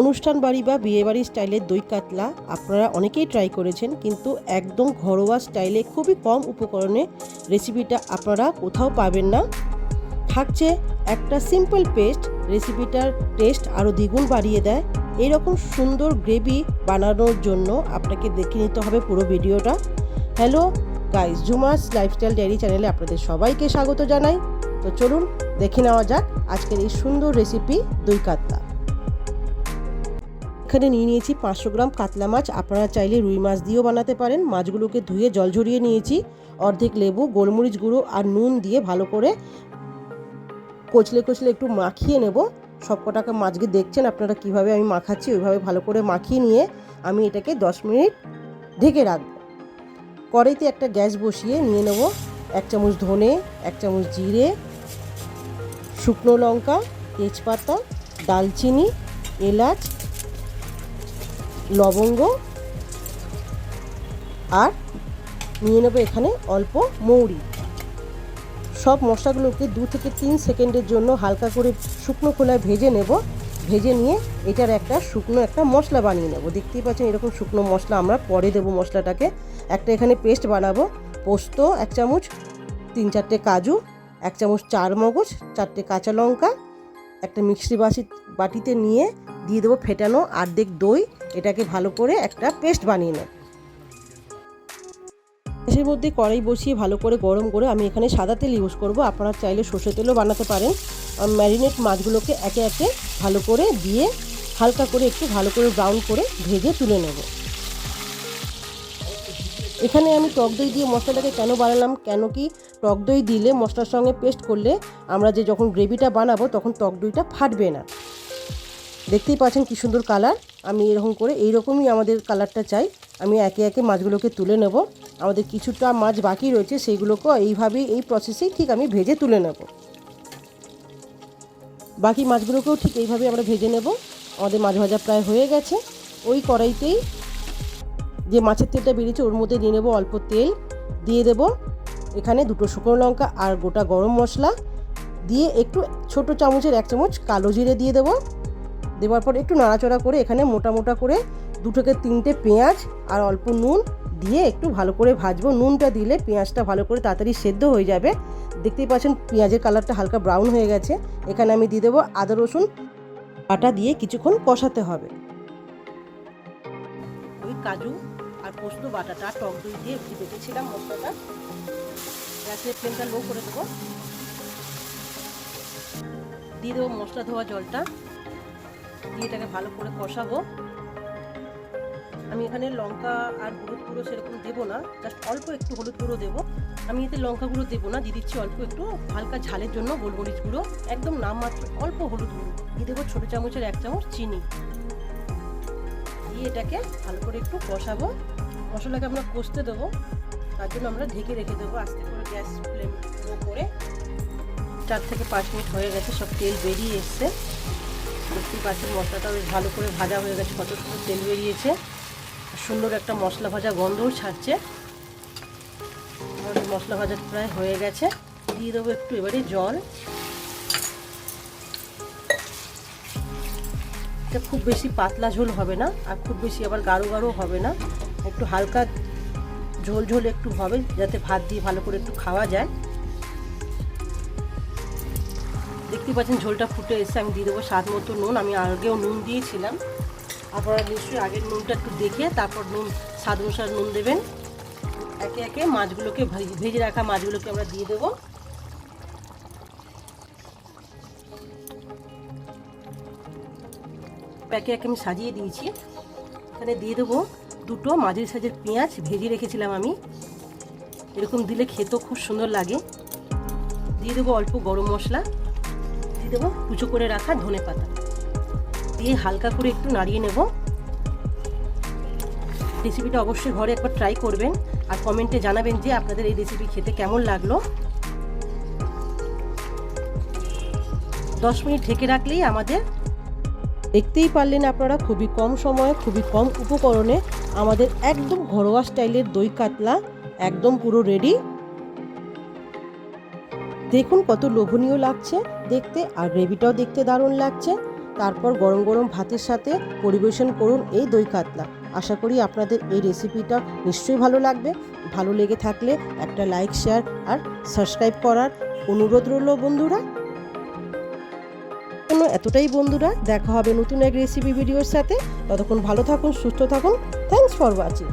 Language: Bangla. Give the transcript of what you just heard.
অনুষ্ঠান বাড়ি বা বিয়েবাড়ি স্টাইলের দই কাতলা আপনারা অনেকেই ট্রাই করেছেন, কিন্তু একদম ঘরোয়া স্টাইলে খুবই কম উপকরণে রেসিপিটা আপনারা কোথাও পাবেন না। থাকছে একটা সিম্পল পেস্ট রেসিপিটার টেস্ট আরও দ্বিগুণ বাড়িয়ে দেয়। এইরকম সুন্দর গ্রেভি বানানোর জন্য আপনাকে দেখে নিতে হবে পুরো ভিডিওটা। হ্যালো গাইস জুমাস লাইফস্টাইল ডায়েরি চ্যানেলে আপনাদের সবাইকে স্বাগত জানাই। তো চলুন দেখে নেওয়া যাক আজকের এই সুন্দর রেসিপি দই কাতলা। এখানে নিয়ে নিয়েছি পাঁচশো গ্রাম কাতলা মাছ। আপনারা চাইলে রুই মাছ দিয়েও বানাতে পারেন। মাছগুলোকে ধুয়ে জল ঝরিয়ে নিয়েছি। অর্ধেক লেবু, গোলমরিচ গুঁড়ো আর নুন দিয়ে ভালো করে কচলে কচলে একটু মাখিয়ে নেব। সব কটাকে মাছকে দেখছেন, আপনারা কীভাবে আমি মাখাচ্ছি, ওইভাবে ভালো করে মাখিয়ে নিয়ে আমি এটাকে দশ মিনিট ঢেকে রাখব। কড়াইতে একটা গ্যাস বসিয়ে নিয়ে নেব। এক চামচ ধনে, এক চামচ জিরে, শুকনো লঙ্কা, তেজপাতা, দালচিনি, এলাচ লবঙ্গ আর নিয়ে নেব এখানে অল্প মৌরি। সব মশলাগুলোকে দু থেকে তিন সেকেন্ডের জন্য হালকা করে শুকনো খোলায় ভেজে নেব। ভেজে নিয়ে এটার একটা শুকনো একটা মশলা বানিয়ে নেব। দেখতেই পাচ্ছেন এরকম শুকনো মশলা, আমরা পরে দেবো মশলাটাকে। একটা এখানে পেস্ট বানাবো, পোস্ত এক চামচ, তিন চারটে কাজু, এক চামচ চার মগজ, চারটে কাঁচা লঙ্কা, একটা মিক্সি বাসি বাটিতে নিয়ে দিয়ে দেবো ফেটানো আর্ধেক দই এটাকে ভালো করে একটা পেস্ট বানিয়ে নেব। গ্যাসের মধ্যে কড়াই বসিয়ে ভালো করে গরম করে আমি এখানে সাদা তেল ইউজ করব। আপনারা চাইলে সর্ষে তেলও বানাতে পারেন। ম্যারিনেট মাছগুলোকে একে একে ভালো করে দিয়ে হালকা করে একটু ভালো করে ব্রাউন করে ভেজে তুলে নেব। এখানে আমি টক দই দিয়ে মশলাটাকে কেন বানালাম, কেন কি টক দই দিলে মশলার সঙ্গে পেস্ট করলে আমরা যে যখন গ্রেভিটা বানাবো তখন টক দইটা ফাটবে না। দেখতেই পাচ্ছেন কি সুন্দর কালার আমি এরকম করে, এইরকমই আমাদের কালারটা চাই। আমি একে একে মাছগুলোকে তুলে নেব। আমাদের কিছুটা মাছ বাকি রয়েছে সেইগুলোকেও এইভাবেই, এই প্রসেসেই ঠিক আমি ভেজে তুলে নেব। বাকি মাছগুলোকেও ঠিক এইভাবে আমরা ভেজে নেব। আমাদের মাছ ভাজা প্রায় হয়ে গেছে। ওই কড়াইতেই যে মাছের তেলটা বেরিয়েছে, ওর মধ্যে দিয়ে নেব অল্প তেল। দিয়ে দেব এখানে দুটো শুকনো লঙ্কা আর গোটা গরম মশলা। দিয়ে একটু ছোট চামচের এক চামচ কালো জিরে দিয়ে দেবো। দেওয়ার পর একটু নাড়াচড়া করে এখানে মোটা মোটা করে দু থেকে তিনটে পেঁয়াজ আর অল্প নুন দিয়ে একটু ভালো করে ভাজবো। নুনটা দিলে পেঁয়াজটা ভালো করে তাড়াতাড়ি সেদ্ধ হয়ে যাবে। দেখতেই পাচ্ছেন পেঁয়াজের কালারটা হালকা ব্রাউন হয়ে গেছে। এখানে আমি দিয়ে দেবো আদা, রসুন আটা দিয়ে কিছুক্ষণ কষাতে হবে। ওই কাজু আর পোস্ত বাটাটা টক দই দিয়ে একটু বেটেছিলাম মশলাটা। গ্যাসের ফ্লেমটা লো করে দেবো। দিয়ে দেবো মশলা ধোয়া জলটা। দিয়ে এটাকে ভালো করে কষাবো। আমি এখানে লঙ্কা আর হলুদ গুঁড়ো সেরকম দেবো না জাস্ট অল্প একটু হলুদ গুঁড়ো দেবো। আমি এতে লঙ্কা গুঁড়ো দেবো না, দিয়ে দিচ্ছি অল্প একটু হালকা ঝালের জন্য গোলমরিচ গুঁড়ো, একদম নামমাত্র অল্প হলুদ গুঁড়ো। দিয়ে দেবো ছোটো চামচের এক চামচ চিনি। দিয়ে এটাকে ভালো করে একটু কষাবো। মশলাকে আমরা কষতে দেবো, তার জন্য আমরা ঢেকে রেখে দেবো আস্তে করে গ্যাস ফ্লেম করে। চার থেকে পাঁচ মিনিট হয়ে গেছে, সব তেল বেরিয়ে এসছে। দেখতেই পাচ্ছেন, মশলাটা বেশ ভালো করে ভাজা হয়ে গেছে কত সুন্দর তেল বেরিয়েছে। সুন্দর একটা মশলা ভাজা গন্ধও ছাড়ছে। মশলা ভাজা প্রায় হয়ে গেছে। দিয়ে দেবো একটু এবারে জল। এটা খুব বেশি পাতলা ঝোল হবে না, আর খুব বেশি আবার গাঢ় গাঢ় হবে না। একটু হালকা ঝোল ঝোল একটু হবে, যাতে ভাত দিয়ে ভালো করে একটু খাওয়া যায়। দেখতে পাচ্ছেন ঝোলটা ফুটে এসে আমি দিয়ে দেবো স্বাদ মতো নুন। আমি আগেও নুন দিয়েছিলাম। আপনারা নিশ্চয়ই আগের নুনটা একটু দেখে তারপর নুন, স্বাদ অনুসার নুন দেবেন। একে একে মাছগুলোকে ভেজে রাখা মাছগুলোকে আমরা দিয়ে দেবো। একে একে আমি সাজিয়ে দিয়েছি। এখানে দিয়ে দেবো দুটো মাঝের সাইজের পেঁয়াজ, ভেজে রেখেছিলাম আমি। এরকম দিলে খেতেও খুব সুন্দর লাগে। দিয়ে দেবো অল্প গরম মশলা। দেবো, কুচো করে রাখা ধনে পাতা। দিয়ে হালকা করে একটু নাড়িয়ে নেব। রেসিপিটা অবশ্যই ঘরে একবার ট্রাই করবেন আর কমেন্টে জানাবেন যে আপনাদের এই রেসিপি খেতে কেমন লাগল। দশ মিনিট ঢেকে রাখলেই আমাদের দেখতেই পারলেন আপনারা খুবই কম সময়ে, খুবই কম উপকরণে আমাদের একদম ঘরোয়া স্টাইলের দই কাতলা একদম পুরো রেডি দেখুন কত লোভনীয় লাগছে দেখতে, আর গ্রেভিটাও দেখতে দারুণ লাগছে। তারপর গরম গরম ভাতের সাথে পরিবেশন করুন এই দই কাতলা। আশা করি আপনাদের এই রেসিপিটা নিশ্চয়ই ভালো লাগবে। ভালো লেগে থাকলে একটা লাইক শেয়ার আর সাবস্ক্রাইব করার অনুরোধ রইল বন্ধুরা। এতটাই বন্ধুরা, দেখা হবে নতুন এক রেসিপি ভিডিওর সাথে। ততক্ষণ ভালো থাকুন, সুস্থ থাকুন। Thanks for watching